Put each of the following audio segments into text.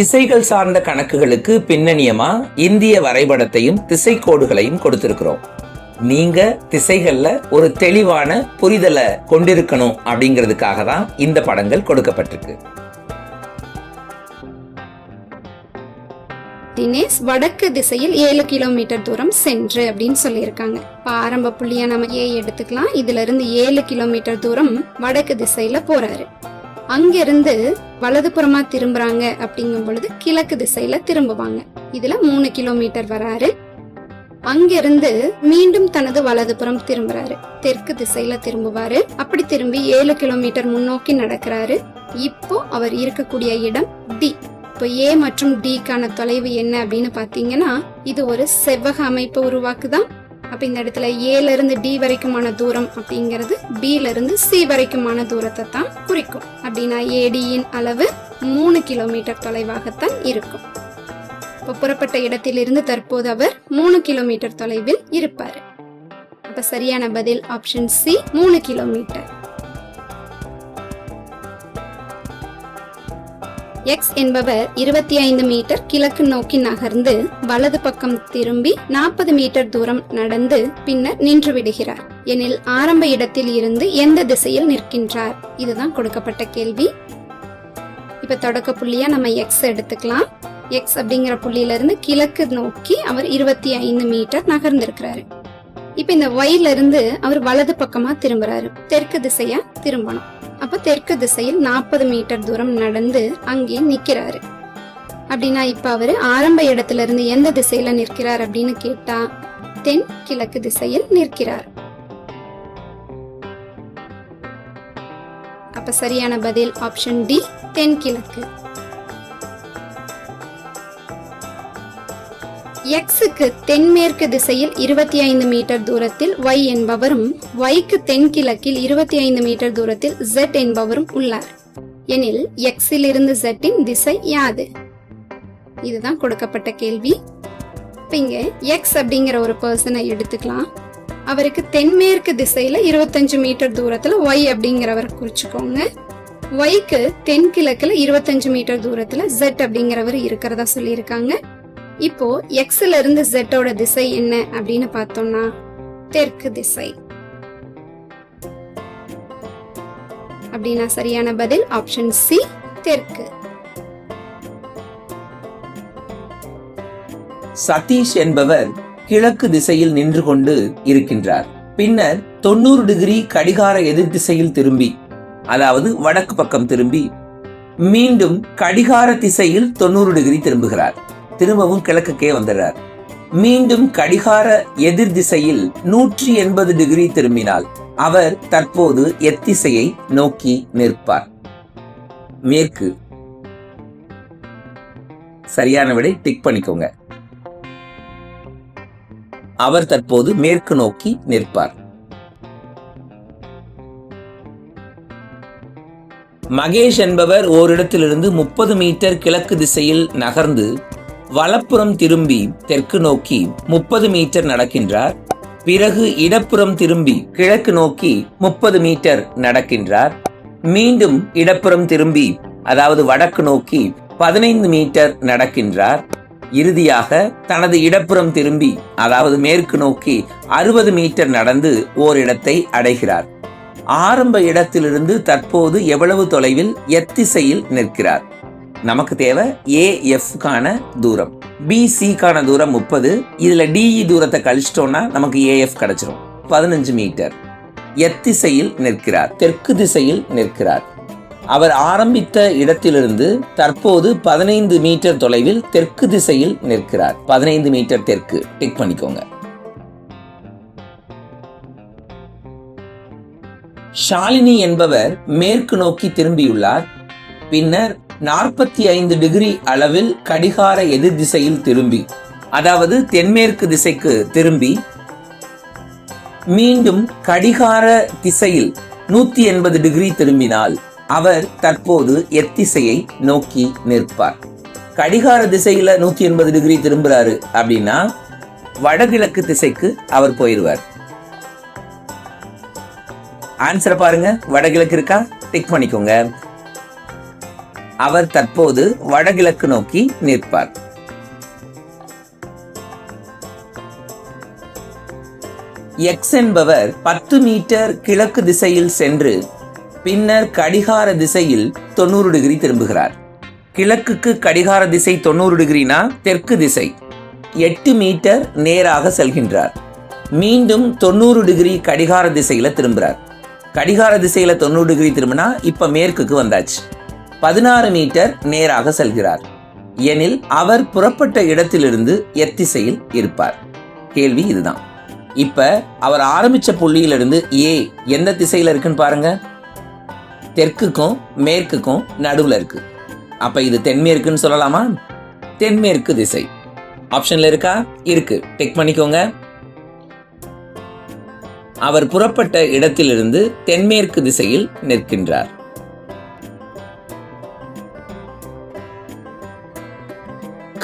திசைகள் சார்ந்த கணக்குகளுக்கு பின்னணியமா இந்திய வரைபடத்தையும் திசை கோடுகளையும் கொடுத்திருக்கிறோம். நீங்க திசைகள்ல ஒரு தெளிவான புரிதலை கொண்டிருக்கணும் அப்படிங்கிறதுக்காக தான் இந்த படங்கள் கொடுக்கப்பட்டிருக்கு. தினேஷ் வடக்கு திசையில் ஏழு கிலோமீட்டர் தூரம் சென்று அப்படின்னு சொல்லியிருக்காங்க. இப்போ ஆரம்ப புள்ளியா நம்ம ஏ எடுத்துக்கலாம். இதுல இருந்து ஏழு கிலோமீட்டர் தூரம் வடக்கு திசையில போறாரு. அங்கிருந்து வலதுபுறமா திரும்புறாங்க அப்படிங்கும் பொழுது கிழக்கு திசையில திரும்புவாங்க. இதுல மூணு கிலோமீட்டர் வராரு. அங்கிருந்து மீண்டும் தனது வலதுபுறம் திரும்புறாரு. தெற்கு திசையில திரும்புவாரு. அப்படி திரும்பி ஏழு கிலோமீட்டர் முன்னோக்கி நடக்கிறாரு. இப்போ அவர் இருக்கக்கூடிய இடம் டி. இப்போ ஏ மற்றும் டிக்கான தொலைவு என்ன அப்படின்னு பாத்தீங்கன்னா இது ஒரு செவ்வக அமைப்பு உருவாக்குதான். அப்ப இந்த இடத்துல ஏல இருந்து டி வரைக்குமான தூரம் அப்படிங்கிறது பில இருந்து சி வரைக்குமான தூரத்தை தான் குறிக்கும். அப்படின்னா ஏடியின் அளவு மூணு கிலோமீட்டர் தொலைவாகத்தான் இருக்கும். இப்போ புறப்பட்ட இடத்திலிருந்து தற்போது அவர் மூணு கிலோமீட்டர் தொலைவில் இருப்பார். அப்ப சரியான பதில் ஆப்ஷன் சி மூணு கிலோமீட்டர் எக்ஸ் என்பவர் இருபத்தி ஐந்து மீட்டர் கிழக்கு நோக்கி நகர்ந்து வலது பக்கம் திரும்பி நாற்பது மீட்டர் தூரம் நடந்து பின்னர் நின்று விடுகிறார். எனில் ஆரம்ப இடத்தில் இருந்து எந்த திசையில் நிற்கின்றார்? இதுதான் கொடுக்கப்பட்ட கேள்வி. இப்ப தொடக்க புள்ளியா நம்ம எக்ஸ் எடுத்துக்கலாம். எக்ஸ் அப்படிங்கிற புள்ளியில இருந்து கிழக்கு நோக்கி அவர் இருபத்தி ஐந்து மீட்டர் நகர்ந்திருக்கிறாரு. இப்ப இந்த ஒயில இருந்து அவர் வலது பக்கமா திரும்புறாரு. தெற்கு திசையா திரும்பணும். அப்ப தெற்கு திசையில் நாற்பது மீட்டர் தூரம் நடந்து அங்கே நிக்கிறாரு. அப்படின்னா இப்ப அவரு ஆரம்ப இடத்துல இருந்து எந்த திசையில நிற்கிறார் அப்படின்னு கேட்டா தென் கிழக்கு திசையில் நிற்கிறார். அப்ப சரியான பதில் ஆப்ஷன் டி தென் எக்ஸுக்கு தென்மேற்கு திசையில் இருபத்தி ஐந்து மீட்டர் தூரத்தில் ஒய் என்பவரும் ஒய்க்கு தென்கிழக்கில் இருபத்தி ஐந்து மீட்டர் தூரத்தில் ஜெட் என்பவரும் உள்ளார். எனில் எக்ஸிலிருந்து ஜெட்டின் திசை யாது? இதுதான் கொடுக்கப்பட்ட கேள்வி. இப்போ இங்க எக்ஸ் அப்படிங்கிற ஒரு பர்சனை எடுத்துக்கலாம். அவருக்கு தென்மேற்கு திசையில இருபத்தஞ்சு மீட்டர் தூரத்துல ஒய் அப்படிங்கிறவர் குறிச்சுக்கோங்க. ஒய்க்கு தென்கிழக்குல இருபத்தஞ்சு மீட்டர் தூரத்துல ஜெட் அப்படிங்கிறவர் இருக்கிறதா சொல்லியிருக்காங்க. இப்போ எக்ஸ்ல இருந்து ஜெட்டோட திசை என்ன அப்படின்னு பார்த்தோம்னா தெற்கு திசை. அப்படின்னா சரியான பதில் ஆப்ஷன் சி தெற்கு. சதீஷ் என்பவர் கிழக்கு திசையில் நின்று கொண்டு இருக்கின்றார். பின்னர் தொண்ணூறு டிகிரி கடிகார எதிர் திசையில் திரும்பி அதாவது வடக்கு பக்கம் திரும்பி மீண்டும் கடிகார திசையில் தொண்ணூறு டிகிரி திரும்புகிறார். திரும்பவும் கிழக்குக்கே வந்துடுறார். மீண்டும் கடிகார எதிர் திசையில் நூற்றி எண்பது டிகிரி திரும்பினால் அவர் தற்போது எத்திசையை நோக்கி நிற்பார். மேற்கு. சரியான விடை டிக் பண்ணிக்கோங்க. அவர் தற்போது மேற்கு நோக்கி நிற்பார். மகேஷ் என்பவர் ஓரிடத்திலிருந்து முப்பது மீட்டர் கிழக்கு திசையில் நகர்ந்து வலப்புறம் திரும்பி தெற்கு நோக்கி முப்பது மீட்டர் நடக்கின்றார். பிறகு இடப்புறம் திரும்பி கிழக்கு நோக்கி முப்பது மீட்டர் நடக்கின்றார். மீண்டும் இடப்புறம் திரும்பி அதாவது வடக்கு நோக்கி பதினைந்து மீட்டர் நடக்கின்றார். இறுதியாக தனது இடப்புறம் திரும்பி அதாவது மேற்கு நோக்கி அறுபது மீட்டர் நடந்து ஓரிடத்தை அடைகிறார். ஆரம்ப இடத்திலிருந்து தற்போது எவ்வளவு தொலைவில் எத்திசையில் நிற்கிறார். நமக்கு தேவை ஏஎஃப்கான தூரம். பிசிக்கான தூரம் முப்பது. இதுல டிஇ e தூரத்தை கழிச்சிட்டோம்னா நமக்கு ஏஎஃப் கிடைச்சிரும். பதினஞ்சு மீட்டர். எத்திசையில் நிற்கிறார். தெற்கு திசையில் நிற்கிறார். அவர் ஆரம்பித்த இடத்திலிருந்து தற்போது பதினைந்து மீட்டர் தொலைவில் தெற்கு திசையில் நிற்கிறார். பதினைந்து மீட்டர் தெற்கு. டிக் பண்ணிக்கோங்க. ஷாலினி என்பவர் மேற்கு நோக்கி திரும்பியுள்ளார். பின்னர் நாற்பத்தி ஐந்து டிகிரி அளவில் கடிகார எதிர் திசையில் திரும்பி. அதாவது தென்மேற்கு திசைக்கு திரும்பி. மீண்டும் கடிகார திசையில் நூத்தி எண்பது டிகிரி திரும்பினால் அவர் தற்போது எத்திசையை நோக்கி நிற்பார். கடிகார திசையில நூத்தி எண்பது டிகிரி திரும்புறாரு அப்படின்னா வடகிழக்கு திசைக்கு அவர் போயிடுவார் ஆன்சரை பாருங்க. வடகிழக்கு இருக்கா? டிக் பண்ணிக்கோங்க. அவர் தற்போது வடகிழக்கு நோக்கி நிற்பார். எக்ஸ் என்பவர் பத்து மீட்டர் கிழக்கு திசையில் சென்று பின்னர் கடிகார திசையில் தொண்ணூறு டிகிரி திரும்புகிறார். கிழக்குக்கு கடிகார திசை தொண்ணூறு டிகிரினா தெற்கு திசை. எட்டு மீட்டர் நேராக செல்கின்றார். மீண்டும் தொண்ணூறு டிகிரி கடிகார திசையில திரும்புகிறார் கடிகார திசையில தொண்ணூறு டிகிரி திரும்பினா இப்ப மேற்குக்கு வந்தாச்சு. பதினாறு மீட்டர் நேராக செல்கிறார். எனில் அவர் புறப்பட்ட இடத்திலிருந்து எத்திசையில் இருப்பார். கேள்வி இதுதான். இப்ப அவர் ஆரம்பிச்ச புள்ளியிலிருந்து ஏ எந்த திசையில இருக்குன்னு பாருங்க. தெற்குக்கும் மேற்குக்கும் நடுவில் இருக்கு. அப்ப இது தென்மேற்குன்னு சொல்லலாமா? தென்மேற்கு திசை. ஆப்ஷன்ல இருக்கா? இருக்கு. டெக் பண்ணிக்கோங்க. அவர் புறப்பட்ட இடத்திலிருந்து தென்மேற்கு திசையில் நிற்கின்றார்.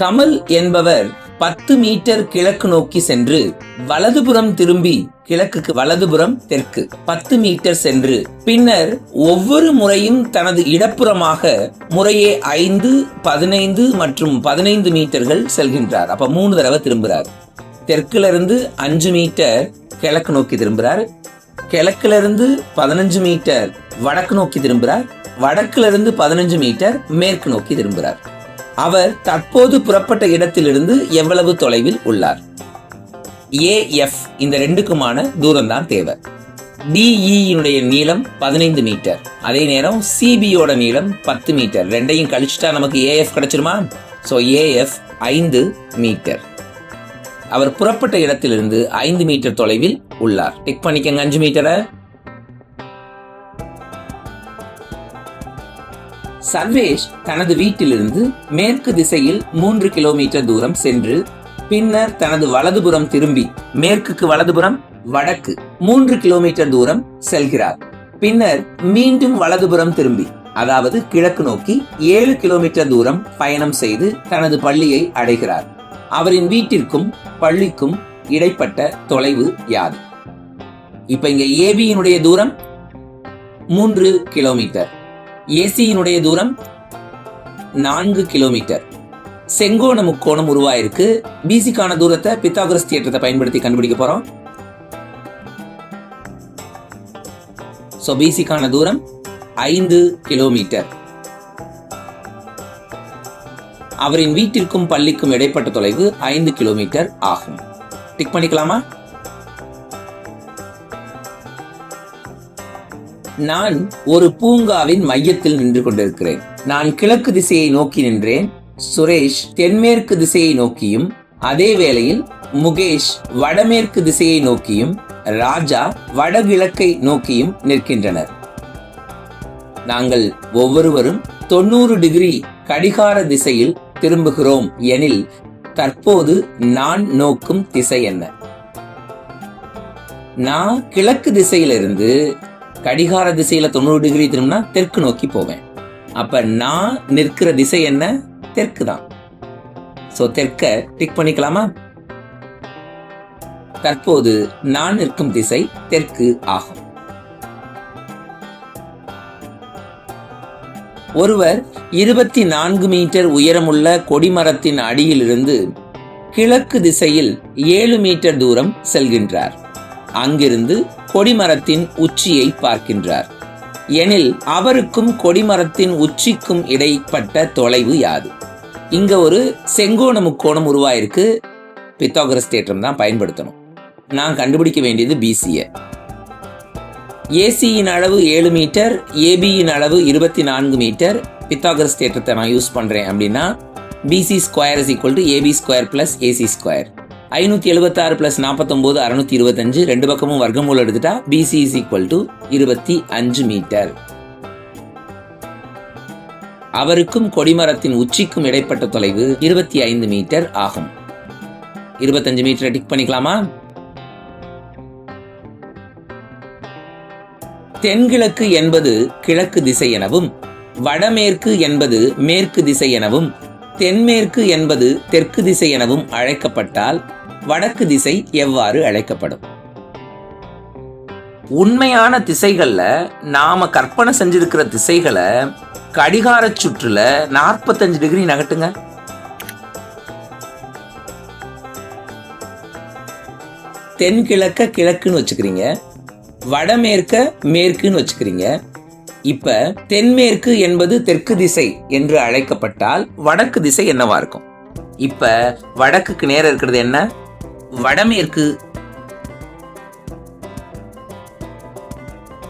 கமல் என்பவர் பத்து மீட்டர் கிழக்கு நோக்கி சென்று வலதுபுறம் திரும்பி கிழக்குக்கு வலதுபுறம் தெற்கு. பத்து மீட்டர் சென்று பின்னர் ஒவ்வொரு முறையும் தனது இடப்புறமாக முறையே ஐந்து பதினைந்து மற்றும் பதினைந்து மீட்டர்கள் செல்கின்றார். அப்ப மூணு தடவை திரும்புறார். தெற்குல இருந்து அஞ்சு மீட்டர் கிழக்கு நோக்கி திரும்புறார். கிழக்குல இருந்து பதினஞ்சு மீட்டர் வடக்கு நோக்கி திரும்புறார். வடக்குல இருந்து பதினஞ்சு மீட்டர் மேற்கு நோக்கி திரும்புறார். அவர் தற்போது புறப்பட்ட இடத்திலிருந்து எவ்வளவு தொலைவில் உள்ளார்? ஏஎஃப் இந்த ரெண்டுக்குமான தூரம் தான் தேவை டிஇனுடைய e நீளம் பதினைந்து மீட்டர். அதே நேரம் சிபியோட நீளம் பத்து மீட்டர். ரெண்டையும் கழிச்சுட்டா நமக்கு ஏஎஃப் கிடைச்சிருமா? ஸோ ஏஎஃப் ஐந்து மீட்டர். அவர் புறப்பட்ட இடத்திலிருந்து ஐந்து மீட்டர் தொலைவில் உள்ளார். டிக் பண்ணிக்கங்க அஞ்சு மீட்டரை. சர்வேஷ் தனது வீட்டிலிருந்து மேற்கு திசையில் மூன்று கிலோமீட்டர் தூரம் சென்று பின்னர் தனது வலதுபுறம் திரும்பி மேற்குக்கு வலதுபுறம் வடக்கு மூன்று கிலோமீட்டர் தூரம் செல்கிறார். பின்னர் மீண்டும் வலதுபுறம் திரும்பி அதாவது கிழக்கு நோக்கி ஏழு கிலோமீட்டர் தூரம் பயணம் செய்து தனது பள்ளியை அடைகிறார். அவரின் வீட்டிற்கும் பள்ளிக்கும் இடைப்பட்ட தொலைவு யாது? இப்ப இங்க ஏபியினுடைய தூரம் மூன்று கிலோமீட்டர். ஏசியினுடைய தூரம் நான்கு கிலோமீட்டர். செங்கோண முக்கோணம் உருவாயிருக்கு பிசிக்கான தூரத்தை பித்தாகரஸ் தியேட்டத்தை பயன்படுத்தி கண்டுபிடிக்க போறோம். சோ பிசிக்கான தூரம் ஐந்து கிலோமீட்டர். அவரின் வீட்டிற்கும் பள்ளிக்கும் இடைப்பட்ட தொலைவு ஐந்து கிலோமீட்டர் ஆகும். டிக் பண்ணிக்கலாமா? நான் ஒரு பூங்காவின் மையத்தில் நின்று கொண்டிருக்கிறேன். நான் கிழக்கு திசையை நோக்கி நின்றேன் சுரேஷ் தென்மேற்கு திசையை நோக்கியும் அதே வேளையில் முகேஷ் வடமேற்கு திசையை நோக்கியும் ராஜா வடகிழக்கை நோக்கியும் நிற்கின்றனர். நாங்கள் ஒவ்வொருவரும் தொண்ணூறு டிகிரி கடிகார திசையில் திரும்புகிறோம் எனில் தற்போது நான் நோக்கும் திசை என்ன? நான் கிழக்கு திசையிலிருந்து கடிகார திசையில தொண்ணூறு டிகிரி திரும்பினா தெற்கு நோக்கி போவேன். அப்ப நான் நிற்கிற திசை என்ன? தெற்கு தான். சோ தெற்க டிக் பண்ணிக்கலாமா? தற்போது நான் நிற்கும் திசை தெற்கு ஆகும். ஒருவர் இருபத்தி நான்கு மீட்டர் உயரமுள்ள கொடிமரத்தின் அடியிலிருந்து கிழக்கு திசையில் ஏழு மீட்டர் தூரம் செல்கின்றார். அங்கிருந்து கொடிமரத்தின் உச்சியை பார்க்கின்றார். எனில் அவருக்கும் கொடிமரத்தின் உச்சிக்கும் இடைப்பட்ட தொலைவு யாது? இங்க ஒரு செங்கோண முக்கோணம் உருவாயிருக்கு. பித்தாகரஸ் தேற்றம் தான் பயன்படுத்தணும். நான் கண்டுபிடிக்க வேண்டியது பிசிய ஏசியின் அளவு ஏழு மீட்டர் ஏபியின் அளவு இருபத்தி நான்கு மீட்டர். பித்தாகரஸ் தேற்றத்தை நான் யூஸ் பண்றேன் அப்படின்னா BC square is equal to AB square plus AC square ஐநூற்றி எழுபத்தாறு ப்ளஸ் நாற்பத்தொன்பது அறுநூத்தி இருபத்தஞ்சு. ரெண்டு பக்கமும் வர்க்கமூலம் எடுத்துட்டா பிசி இஸ் ஈக்குவல் டு இருபத்தி அஞ்சு மீட்டர் அவருக்கும் கொடிமரத்தின் உச்சிக்கும் இடைப்பட்ட தொலைவு இருபத்தி ஐந்து மீட்டர் ஆகும். இருபத்தஞ்சு மீட்டரை டிக் பண்ணிக்கலாமா? தென்கிழக்கு என்பது கிழக்கு திசை எனவும் வடமேற்கு என்பது மேற்கு திசை எனவும் தென்மேற்கு என்பது தெற்கு திசை எனவும் அழைக்கப்பட்டால் வடக்கு திசை எவ்வாறு அழைக்கப்படும்? உண்மையான திசைகள்ல நாம கற்பனை செஞ்சிருக்கிற திசைகளை கடிகார சுற்றுல நாற்பத்தஞ்சு டிகிரி நகட்டுங்க. தென்கிழக்க கிழக்குன்னு வச்சுக்கிறீங்க. வடமேற்க மேற்குன்னு வச்சுக்கிறீங்க. இப்ப தென்மேற்கு என்பது தெற்கு திசை என்று அழைக்கப்பட்டால் வடக்கு திசை என்னவா இருக்கும்? இப்ப வடக்குக்கு நேரம் இருக்கிறது என்ன? வடமேற்கு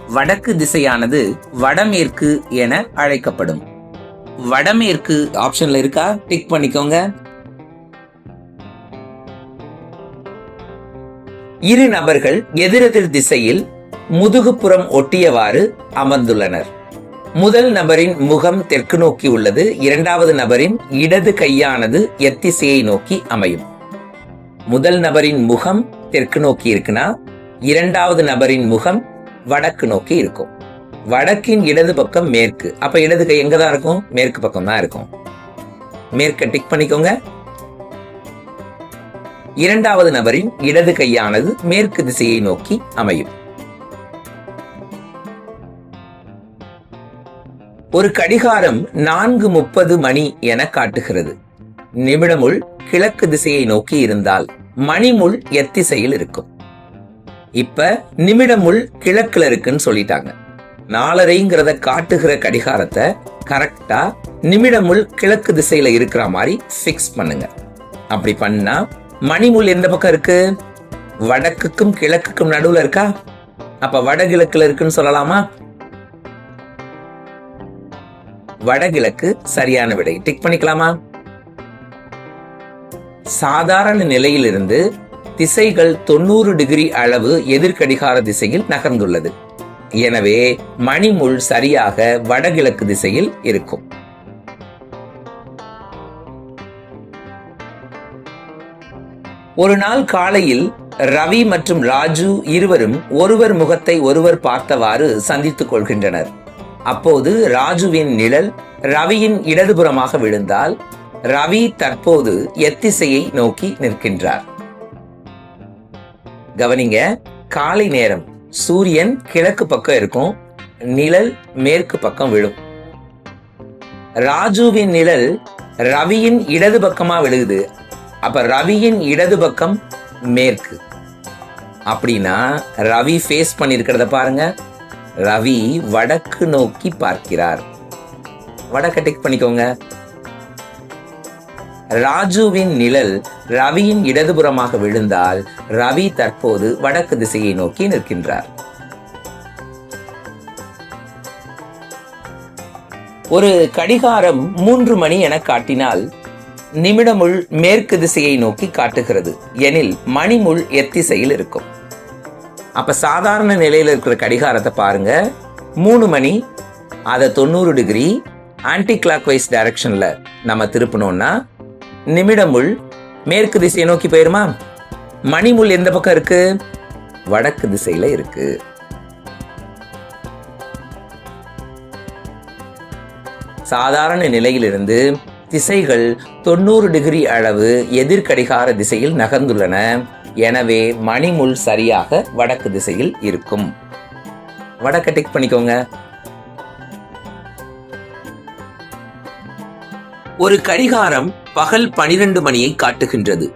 வடக்கு திசையானது வடமேற்கு என அழைக்கப்படும். வடமேற்கு ஆப்ஷன்ல இருக்கா? டிக் பண்ணிக்கோங்க. இரு நபர்கள் எதிரெதிர் திசையில் முதுகுப்புறம் ஒட்டியவாறு அமர்ந்துள்ளனர். முதல் நபரின் முகம் தெற்கு நோக்கி உள்ளது இரண்டாவது நபரின் இடது கையானது எத்திசையை நோக்கி அமையும். முதல் நபரின் முகம் தெற்கு நோக்கி இருக்குன்னா இரண்டாவது நபரின் முகம் வடக்கு நோக்கி இருக்கும். வடக்கின் இடது பக்கம் மேற்கு. அப்ப இடது கை எங்க தான் இருக்கும்? மேற்கு பக்கம் தான் இருக்கும். மேற்க டிக் பண்ணிக்கோங்க. இரண்டாவது நபரின் இடது கையானது மேற்கு திசையை நோக்கி அமையும். ஒரு கடிகாரம் நான்கு முப்பது மணி என காட்டுகிறது. நிமிடமுள் கிழக்கு திசையை நோக்கி இருந்தால் மணிமுள் எத்திசையில் இருக்கும். இப்ப நிமிடமுள் கிழக்குல இருக்குன்னு சொல்லிட்டாங்க. நாலரைங்கிறத காட்டுகிற கடிகாரத்தை கரெக்டா நிமிடமுள் கிழக்கு திசையில இருக்கிற மாதிரி ஃபிக்ஸ் பண்ணுங்க. அப்படி பண்ணா மணிமுள் எந்த பக்கம் இருக்கு? வடக்குக்கும் கிழக்குக்கும் நடுவுல இருக்கா? அப்ப வடகிழக்குல இருக்குன்னு சொல்லலாமா? வடகிழக்கு சரியான விடை டிக் பண்ணிக்கலாமா? சாதாரண நிலையிலிருந்து திசைகள் தொண்ணூறு டிகிரி அளவு எதிர்கடிகார திசையில் நகர்ந்துள்ளது. எனவே மணிமுள் சரியாக வடகிழக்கு திசையில் இருக்கும். ஒரு நாள் காலையில் ரவி மற்றும் ராஜு இருவரும் ஒருவர் முகத்தை ஒருவர் பார்த்தவாறு சந்தித்துக் கொள்கின்றனர். அப்போது ராஜுவின் நிழல் ரவியின் இடதுபுறமாக விழுந்தால் ரவி தற்போது எத்திசையை நோக்கி நிற்கின்றார். கவனிங்க காலை நேரம். சூரியன் கிழக்கு பக்கம் இருக்கும் நிழல் மேற்கு பக்கம் விழும். ராஜுவின் நிழல் ரவியின் இடது பக்கமா விழுகுது. அப்ப ரவியின் இடது பக்கம் மேற்கு. அப்படின்னா ரவி ஃபேஸ் பண்ணிருக்கிறத பாருங்க. ரவி வடக்கு நோக்கி பார்க்கிறார். வடக்க டிக் பண்ணிக்கோங்க. ராஜுவின் நிழல் ரவியின் இடதுபுறமாக விழுந்தால் ரவி தற்போது வடக்கு திசையை நோக்கி நிற்கின்றார். ஒரு கடிகாரம் மூன்று மணி என காட்டினால் நிமிடமுள் மேற்கு திசையை நோக்கி காட்டுகிறது. எனில் மணிமுள் எத்திசையில் இருக்கும். அப்ப சாதாரண நிலையில் இருக்கிற கடிகாரத்தை பாருங்க. மூணு மணி அதை தொண்ணூறு டிகிரி ஆன்டி கிளாக் வைஸ் டைரக்ஷன்ல நம்ம திருப்பணும்னா நிமிடமுள் மேற்கு திசையை நோக்கி போயிருமா? மணிமுள் எந்த பக்கம் இருக்கு? வடக்கு திசையில இருக்கு. சாதாரண நிலையிலிருந்து திசைகள் தொண்ணூறு டிகிரி அளவு எதிர்கடிகார திசையில் நகர்ந்துள்ளன. எனவே மணிமுள் சரியாக வடக்கு திசையில் இருக்கும். வடக்க டிக் பண்ணிக்கோங்க. ஒரு கடிகாரம் பகல் பனிரெண்டு மணியை காட்டுகின்றது.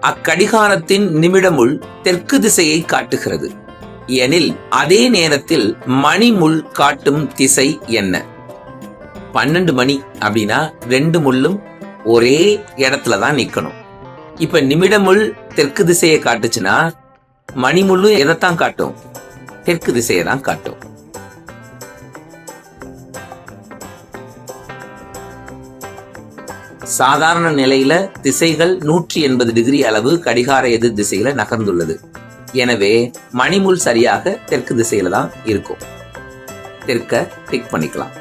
அக்கடிகாரத்தின் நிமிடமுள் தெற்கு திசையை காட்டுகிறது. எனில் அதே நேரத்தில் மணிமுள் காட்டும் திசை என்ன? பன்னெண்டு மணி அப்படின்னா ரெண்டு முள்ளும் ஒரே இடத்துல தான் நிற்கணும் இப்ப நிமிடமுள் தெற்கு திசையை காட்டுச்சுன்னா மணிமுள்ளும் எதைத்தான் காட்டும்? தெற்கு திசையை தான் காட்டும். சாதாரண நிலையில திசைகள் நூற்றி எண்பது டிகிரி அளவு கடிகார எதிர் திசையில நகர்ந்துள்ளது. எனவே மணிமுள் சரியாக தெற்கு திசையில தான் இருக்கும். தெற்க டிக் பண்ணிக்கலாம்.